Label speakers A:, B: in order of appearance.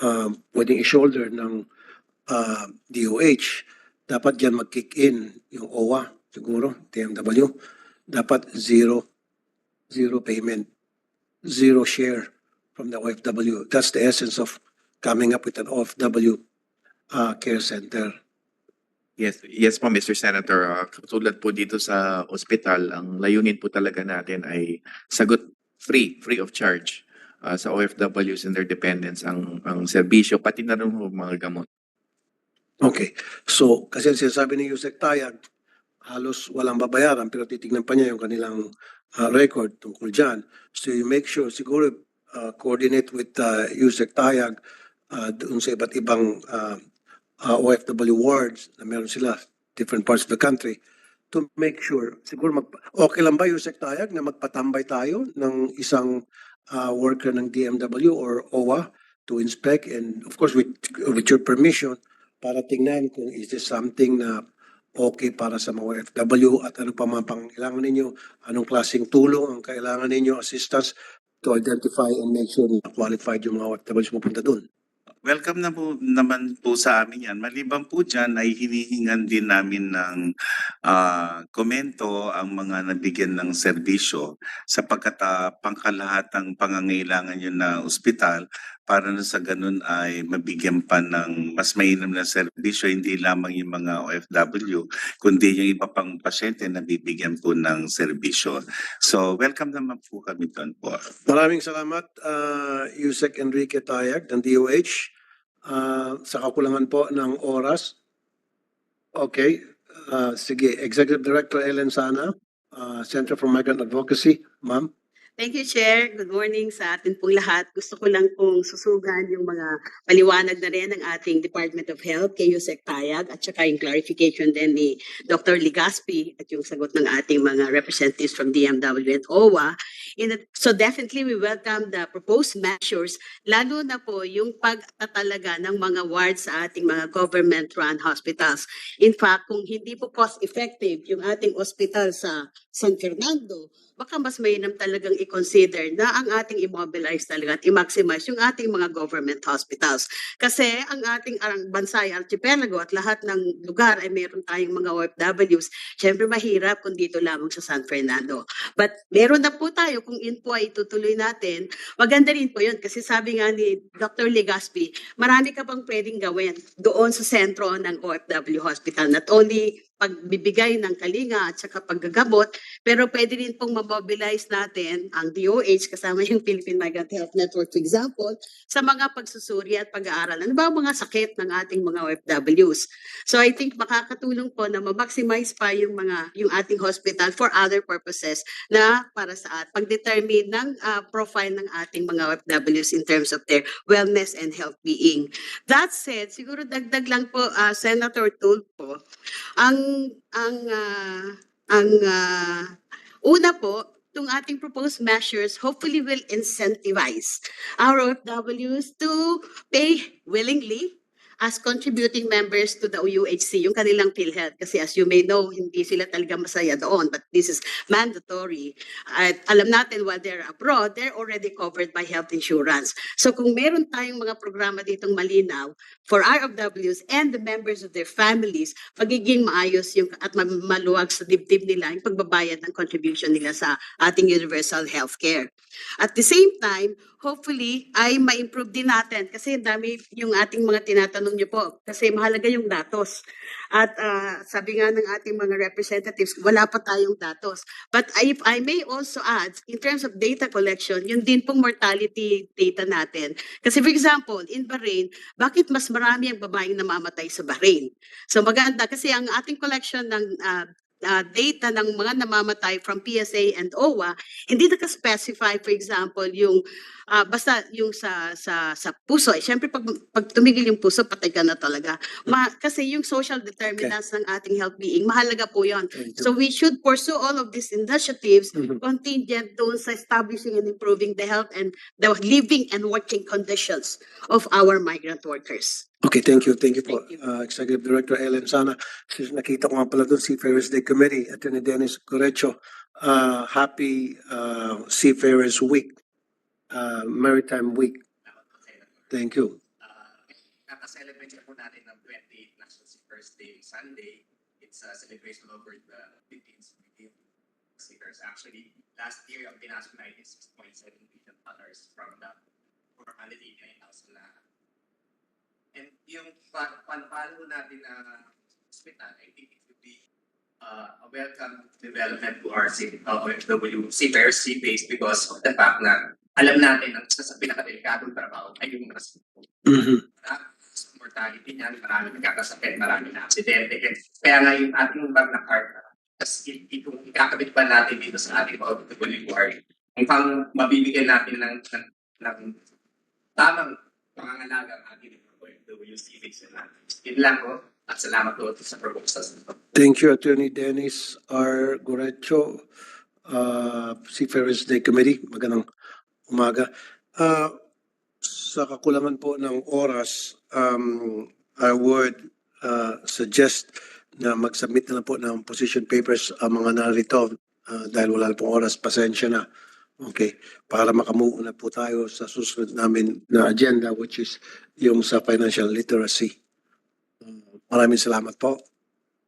A: uh, pwedeng i-shoulder ng uh, DOH, dapat dyan mag-kick in yung OWA siguro, TMW. Dapat zero, zero payment, zero share from the OFW. That's the essence of coming up with an OFW uh, care center.
B: Yes, yes po Mr. Senator. Ah, katulad po dito sa ospital, ang layunin po talaga natin ay sagot free, free of charge ah, sa OFWs and their dependents ang ang serbisyo pati na rin mga gamot.
A: Okay. So, kasi ang sinasabi ni Yusek Tayag, halos walang babayaran pero titignan pa niya yung kanilang uh, record tungkol dyan. So, you make sure, siguro uh, coordinate with uh, Yusek Tayag uh, doon sa iba't ibang uh, uh, OFW wards na meron sila different parts of the country to make sure, siguro mag, okay lang ba Yusek Tayag na magpatambay tayo ng isang uh, worker ng DMW or OWA to inspect and of course with, with your permission para tingnan kung is this something na okay para sa mga FW at ano pa mga pangailangan ninyo, anong klaseng tulong ang kailangan ninyo, assistance to identify and make sure na qualified yung mga OFWs pupunta doon.
C: Welcome na po naman po sa amin yan. Maliban po dyan ay hinihingan din namin ng ah, komento ang mga nabigyan ng serbisyo sapagkat uh, pangkalahatang pangangailangan yun na ospital para na sa ganun ay mabigyan pa ng mas mainam na serbisyo hindi lamang yung mga OFW kundi yung iba pang pasyente na bibigyan po ng serbisyo. So welcome naman po kami doon po.
A: Maraming salamat, uh, Yusek Enrique Tayag ng DOH. Uh, sa kakulangan po ng oras. Okay, uh, sige. Executive Director Ellen Sana, uh, Center for Migrant Advocacy. Ma'am.
D: Thank you, Chair. Good morning sa atin pong lahat. Gusto ko lang pong susugan yung mga paliwanag na rin ng ating Department of Health, kay Yusek Tayag, at saka yung clarification din ni Dr. Ligaspi at yung sagot ng ating mga representatives from DMW and OWA. In the- so definitely we welcome the proposed measures, lalo na po yung pagtatalaga ng mga wards sa ating mga government-run hospitals. In fact, kung hindi po cost-effective yung ating hospital sa San Fernando, baka mas mainam talagang i-consider na ang ating immobilize talaga at i-maximize yung ating mga government hospitals. Kasi ang ating ang bansa ay archipelago at lahat ng lugar ay meron tayong mga OFWs. Siyempre mahirap kung dito lamang sa San Fernando. But meron na po tayo kung yun ay itutuloy natin. Maganda rin po yun kasi sabi nga ni Dr. Legaspi, marami ka pang pwedeng gawin doon sa sentro ng OFW Hospital. Not only pagbibigay ng kalinga at saka paggagamot, pero pwede rin pong mamobilize natin ang DOH kasama yung Philippine Migrant Health Network, for example, sa mga pagsusuri at pag-aaral. Ano ba ang mga sakit ng ating mga OFWs? So I think makakatulong po na ma-maximize pa yung mga yung ating hospital for other purposes na para sa at pag-determine ng ah, profile ng ating mga OFWs in terms of their wellness and health being. That said, siguro dagdag lang po ah, Senator Tulfo, ang ang ah, ang ah, una po itong ating proposed measures hopefully will incentivize our OFWs to pay willingly as contributing members to the UHC, yung kanilang PhilHealth. Kasi as you may know, hindi sila talaga masaya doon, but this is mandatory. At alam natin, while they're abroad, they're already covered by health insurance. So kung meron tayong mga programa ditong malinaw for our OFWs and the members of their families, magiging maayos yung at ma- maluwag sa dibdib nila yung pagbabayad ng contribution nila sa ating universal health care. At the same time, hopefully, ay ma-improve din natin kasi dami yung ating mga tinatanong niyo po kasi mahalaga yung datos. At ah, sabi nga ng ating mga representatives, wala pa tayong datos. But if I may also add, in terms of data collection, yun din pong mortality data natin. Kasi for example, in Bahrain, bakit mas marami ang babaeng namamatay sa Bahrain? So maganda kasi ang ating collection ng ah, ah, data ng mga namamatay from PSA and OWA, hindi naka-specify, for example, yung ah, basta yung sa sa sa puso. Eh, Siyempre, pag, pag tumigil yung puso, patay ka na talaga. Ma, kasi yung social determinants ng ating health being, mahalaga po yon. So we should pursue all of these initiatives
A: Mhm.
D: contingent doon sa establishing and improving the health and the living and working conditions of our migrant workers.
A: Okay, thank you. Thank you po, uh, Executive Director Ellen Sana. Since nakita ko nga pala doon Seafarers Day Committee, Attorney Dennis Correcho. Uh, happy uh, Seafarers Week, uh, Maritime Week. Thank you.
E: celebrate na po natin ng 28th National Seekers Day Sunday. It's a celebration over the Philippines with seekers. Actually, last year, ang pinasok na is 6.7 billion dollars from the 489,000 na. And yung pa- panpalo natin na hospital, I think it would be uh, a welcome development to our city, uh, sea based because of the fact na alam natin ang isa sa pinakadelikadong trabaho ay yung mga
A: Mhm.
E: mortality niyan, marami nagkakasakit, marami na aksidente. Kaya nga yung ating bag na card, tas i- i- kung ikakabit pa natin dito sa ating OFW card, mukhang mabibigyan natin ng, ng, ng tamang pangangalaga ang ating Na Yun lang po. At salamat po sa proposals.
A: Thank you, Attorney Dennis R. Gorecho, uh, Seafarers Day Committee. Magandang umaga. Uh, sa kakulangan po ng oras, um, I would uh, suggest na mag-submit na lang po ng position papers ang mga narito uh, dahil wala pong oras, pasensya na. Okay, para makamove na po tayo sa susunod namin na agenda which is yung sa financial literacy. Uh, Maraming salamat po.